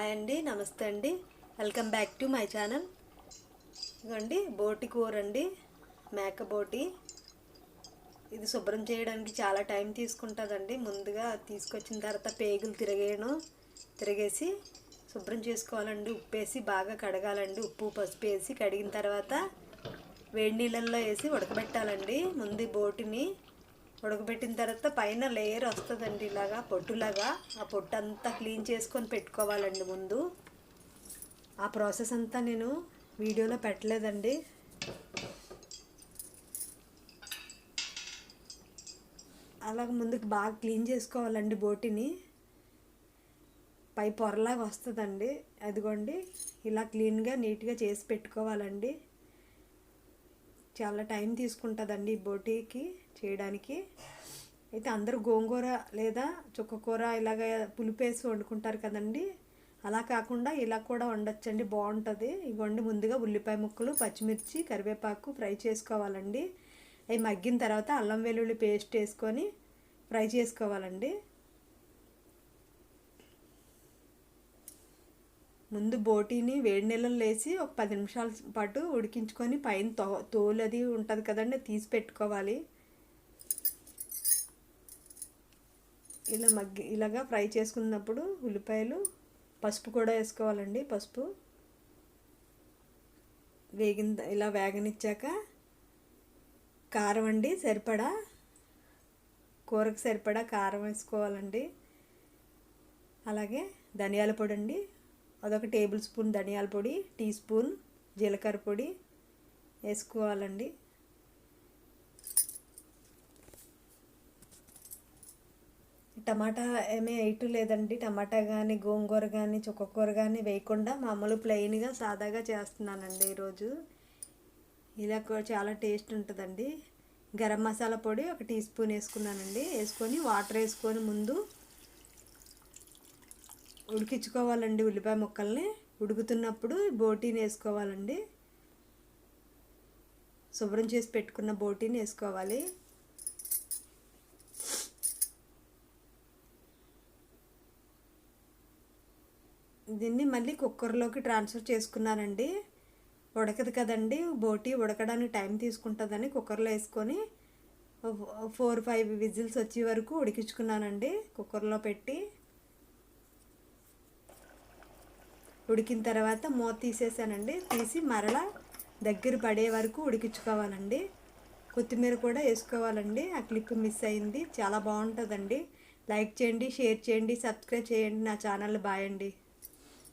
Hi అండి నమస్తే అండి. Welcome back to my channel. ఇదిగోండి బోటి కూర అండి మేక బోటి. ఇది శుభ్రం చేయడానికి చాలా టైం తీసుకుంటుందండి. ముందుగా తీసుకొచ్చిన తర్వాత పేగులు తిరగేయడం తిరిగేసి శుభ్రం చేసుకోవాలండి. ఉప్పు వేసి బాగా కడగాలండి. ఉప్పు పసుపు వేసి కడిగిన తర్వాత వేడి నీళ్ళల్లో వేసి ఉడకబెట్టాలండి. ముందు బోటిని ఉడకబెట్టిన తర్వాత పైన లేయర్ వస్తుందండి ఇలాగా పొట్టులాగా. ఆ పొట్టు అంతా క్లీన్ చేసుకొని పెట్టుకోవాలండి ముందు. ఆ ప్రాసెస్ అంతా నేను వీడియోలో పెట్టలేదండి. అలాగ ముందుకు బాగా క్లీన్ చేసుకోవాలండి బోటిని. పై పొరలాగా వస్తుందండి. అదిగోండి ఇలా క్లీన్గా నీట్గా చేసి పెట్టుకోవాలండి. చాలా టైం తీసుకుంటుందండి ఈ బోటీకి చేయడానికి. అయితే అందరూ గోంగూర లేదా చుక్కకూర ఇలాగ పులిపేసి వండుకుంటారు కదండి. అలా కాకుండా ఇలా కూడా వండొచ్చండి బాగుంటుంది. ఇవ్వండి ముందుగా ఉల్లిపాయ ముక్కలు పచ్చిమిర్చి కరివేపాకు ఫ్రై చేసుకోవాలండి. అవి మగ్గిన తర్వాత అల్లం వెల్లుల్లి పేస్ట్ వేసుకొని ఫ్రై చేసుకోవాలండి. ముందు బోటీని వేడి నీళ్ళలో లేచి ఒక పది నిమిషాల పాటు ఉడికించుకొని పైన తో తోలు అది ఉంటుంది కదండి తీసి పెట్టుకోవాలి. ఇలా మగ్గి ఇలాగా ఫ్రై చేసుకున్నప్పుడు ఉల్లిపాయలు పసుపు కూడా వేసుకోవాలండి పసుపు. వేగిన ఇలా వేగనిచ్చాక కారం అండి సరిపడా. కూరకు సరిపడా కారం వేసుకోవాలండి. అలాగే ధనియాల పొడి అండి అదొక టేబుల్ స్పూన్ ధనియాల పొడి టీ స్పూన్ జీలకర్ర పొడి వేసుకోవాలండి. టమాటా ఏమీ వేయటం లేదండి. టమాటా కానీ గోంగూర కానీ చుక్కకూర కానీ వేయకుండా మామూలు ప్లెయిన్గా సాదాగా చేస్తున్నానండి ఈరోజు. ఇలా కూడా చాలా టేస్ట్ ఉంటుందండి. గరం మసాలా పొడి ఒక టీ స్పూన్ వేసుకున్నానండి. వేసుకొని వాటర్ వేసుకొని ముందు ఉడికించుకోవాలండి ఉల్లిపాయ ముక్కల్ని. ఉడుకుతున్నప్పుడు బోటీని వేసుకోవాలండి. శుభ్రం చేసి పెట్టుకున్న బోటీని వేసుకోవాలి. దీన్ని మళ్ళీ కుక్కర్లోకి ట్రాన్స్ఫర్ చేసుకున్నానండి. ఉడకదు కదండి. బోటీ ఉడకడానికి టైం తీసుకుంటుందని కుక్కర్లో వేసుకొని ఫోర్ ఫైవ్ విజిల్స్ వచ్చే వరకు ఉడికించుకున్నానండి కుక్కర్లో పెట్టి. ఉడికిన తర్వాత మూత తీసేసానండి. తీసి మరలా దగ్గర పడే వరకు ఉడికించుకోవాలండి. కొత్తిమీర కూడా వేసుకోవాలండి. ఆ క్లిప్ మిస్ అయింది. చాలా బాగుంటుందండి. లైక్ చేయండి షేర్ చేయండి సబ్స్క్రైబ్ చేయండి. నా ఛానల్ బాయండి